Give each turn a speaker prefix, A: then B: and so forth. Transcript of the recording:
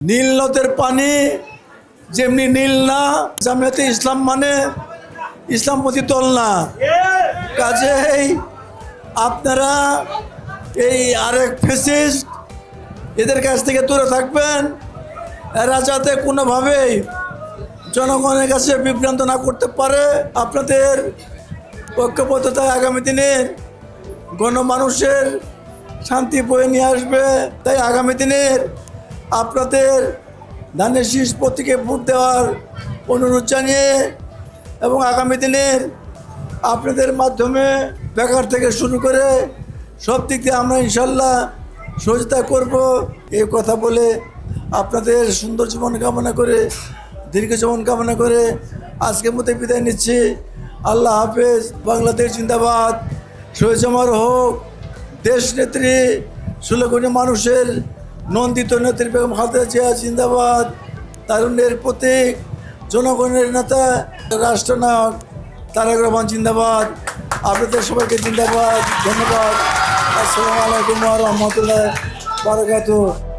A: নীল নদের পানি, যেমনি নীল না, জামিয়াতে ইসলাম মানে ইসলামপতি দল না। কাজেই আপনারা এই আরেক ফেসিস এদের কাছ থেকে দূরে থাকবেন। এরা যাতে কোনোভাবেই জনগণের কাছে বিভ্রান্ত না করতে পারে, আপনাদের ঐক্যবদ্ধতায় আগামী দিনের গণমানুষের শান্তি বয়ে নিয়ে আসবে। তাই আগামী দিনের আপনাদের ধানের শীষ প্রতীকে ভোট দেওয়ার অনুরোধ জানিয়ে এবং আগামী দিনের আপনাদের মাধ্যমে বেকার থেকে শুরু করে সব দিক দিয়ে আমরা ইনশাল্লাহ সহযোগিতা করব। এই কথা বলে আপনাদের সুন্দর জীবন কামনা করে, দীর্ঘ জীবন কামনা করে আজকের মধ্যে বিদায় নিচ্ছি। আল্লাহ হাফেজ, বাংলাদেশ জিন্দাবাদ। আমার হোক, দেশ নেত্রী, ষোলো মানুষের নন্দিত নেত্রী বেগম খালেদা জিয়া জিন্দাবাদ, তারুণ্যের প্রতীক, জনগণের নেতা, রাষ্ট্রনায়ক তারেক রহমান জিন্দাবাদ। আপনাদের সবাইকে জিন্দাবাদ, ধন্যবাদ। আসসালামু আলাইকুম রহমতুল্লাহ বারকাতুহ।